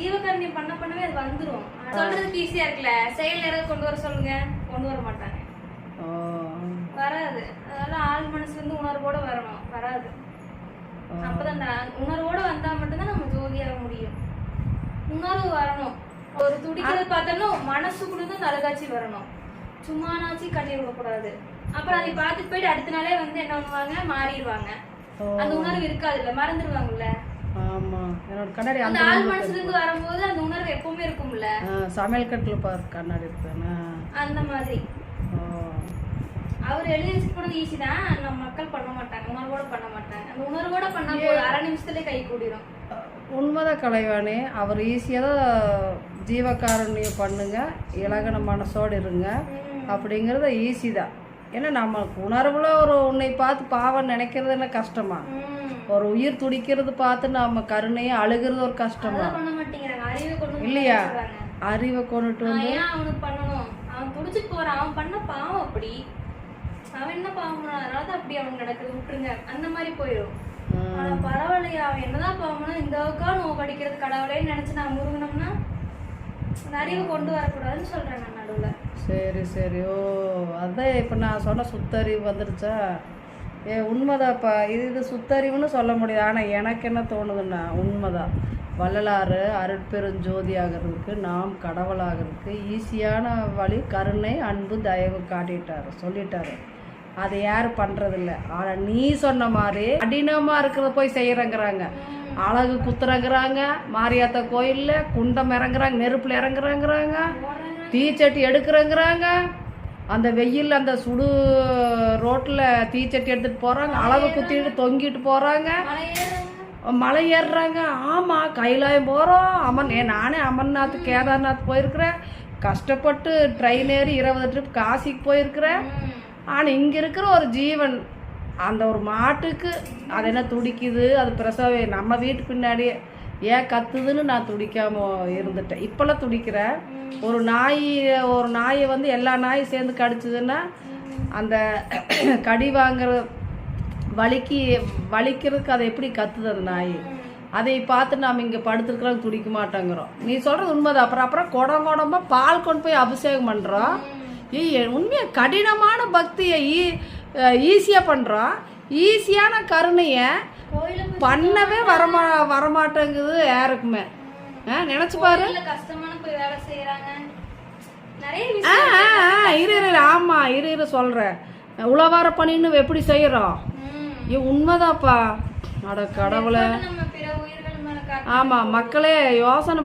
ஜீவகாரண்யம் பண்ண பண்ணவே அது வந்துரும். சொல்றதுக்கு ஈஸியா இருக்குல்ல? செயல் நேரம் கொண்டு வர சொல்லுங்க. கொண்டு வர மாட்டாங்க. வராது. அதனால ஆள் மனசுல இருந்து உணர்வோட வரணும். வராது. அப்பதான் உணர்வோட வந்தா மட்டும்தான் நம்ம ஜோதியாக முடியும். உணர்வு வரணும். ஒரு துடிக்கிறது பார்த்தோம்னா மனசுக்குள்ள அழகாட்சி வரணும். சும்மானாச்சு கட்டி விடக்கூடாது. அப்புறம் அதை பார்த்துட்டு போயிட்டு அடுத்த நாளே வந்து என்ன பண்ணுவாங்க? மாறிடுவாங்க. அந்த உணர்வு இருக்காதுல்ல? மறந்துடுவாங்கல்ல? என்னோட கண்ணாடி அந்த ஆள் மனசுல இருந்து வரும்போது அந்த உணர்வு எப்பவுமே இருக்கும்ல? சமையல் கட்டில் பாரு கண்ணாடி இருக்கானே அந்த மாதிரி. அவர் எழுதி வச்சு போனது ஈஸி தான். நம்ம மக்கள் பண்ண மாட்டாங்க உணர்வோட பண்ண மாட்டாங்க. அந்த உணர்வோட பண்ணா போதும். அரை நிமிஷத்துலயே கை கூடிரும். உண்மைதான் கலைவாணி. அவர் ஈஸியாக தான் ஜீவகாருண்யம் பண்ணுங்க இலகன மனசோடு இருங்க. அப்படிங்கிறது ஈஸி தான். ஏன்னா நமக்கு உணர்வுல ஒரு உன்னை பார்த்து பாவம் நினைக்கிறது என்ன கஷ்டமா. ஒரு உயிர் துடிக்கிறது பார்த்து நம்ம கருணையை அழுகிறது ஒரு கஷ்டமா இல்லையா. அறிவை கொண்டுட்டு வந்து அவனுக்கு பண்ணணும்? அவன் துடிச்சிட்டு போறான். அவன் பண்ண பாவம் அப்படி. அவன் என்ன பாவம் தான் அப்படி அவனுக்கு நடக்குது. விட்டுருங்க. அந்த மாதிரி போயிடும். ஆனா பரவாயில்லையா. அவன் என்னதான் பாவம் பண்ணா இந்த அளவுக்கா நோவு படிக்கிறது கடவுளேன்னு நினைச்சு நான் முருகனம்னா அறிவை கொண்டு வரக்கூடாதுன்னு சொல்றேன் நான் நடுவுல. சரி சரி. ஓ அதான் இப்போ நான் சொன்ன சுத்தறிவு வந்துடுச்சா ஏ உண்மைதாப்பா. இது இது சுத்தறிவுன்னு சொல்ல முடியாது. ஆனால் எனக்கு என்ன தோணுதுன்னா உண்மைதான். வள்ளலாறு அருட்பெருஞ்சோதி ஆகிறதுக்கு நாம் கடவுளாகிறதுக்கு ஈஸியான வழி கருணை அன்பு தயவு காட்டிட்டார் சொல்லிட்டாரு. அதை யாரும் பண்ணுறதில்ல ஆனால் நீ சொன்ன மாதிரி கடினமாக இருக்கிறத போய் செய்கிறங்கிறாங்க அழகு குத்துறங்கிறாங்க மாரியாத்த கோயிலில் குண்டம் இறங்குறாங்க நெருப்பில் இறங்குறாங்கிறாங்க தீச்சட்டி எடுக்கிறேங்கிறாங்க. அந்த வெயில் அந்த சுடு ரோட்டில் தீச்சட்டி எடுத்துகிட்டு போகிறாங்க அளவு குத்திட்டு தொங்கிட்டு போகிறாங்க மலை ஏறுறாங்க. ஆமாம் கைலாயம் போகிறோம் அமன் ஏ நானே அமர்நாத் கேதார்நாத் போயிருக்கிறேன். கஷ்டப்பட்டு ட்ரெயின் ஏறி இருபது ட்ரிப் காசிக்கு போயிருக்கிறேன். ஆனால் இங்கே இருக்கிற ஒரு ஜீவன் அந்த ஒரு மாட்டுக்கு அது என்ன துடிக்குது அது பிரசவ நம்ம வீட்டு பின்னாடியே ஏன் கத்துதுன்னு நான் துடிக்காம இருந்துட்டேன். இப்போல்லாம் துடிக்கிறேன் ஒரு நாய் ஒரு நாயை வந்து எல்லா நாயும் சேர்ந்து கடிச்சதுன்னா அந்த கடி வாங்குற வலிக்கு வலிக்கிறதுக்கு அதை எப்படி கத்துது அந்த நாய்? அதை பார்த்து நாம் இங்கே படுத்துருக்குறோம் துடிக்க மாட்டேங்கிறோம். நீ சொல்கிறது உண்மைதான். அப்புறம் அப்புறம் குடம் குடமாக பால் கொண்டு போய் அபிஷேகம் பண்ணுறோம் ஈ உண்மையாக கடினமான பக்தியை ஈ ஈஸியாக பண்ணுறோம் ஈஸியான கருணையை பண்ணவே வரமா வரமாட்டேங்குது யாருக்குமே. நினச்சி பாரு. ஆ விஷயம் ஆ, ஆ, இரு இரு ஆமாம் இரு இரு சொல்கிறேன் உழவார பணின்னு எப்படி செய்கிறோம் ம். இது உண்மைதாப்பா. அட கடவுளை. ஆமாம் மக்களே யோசனை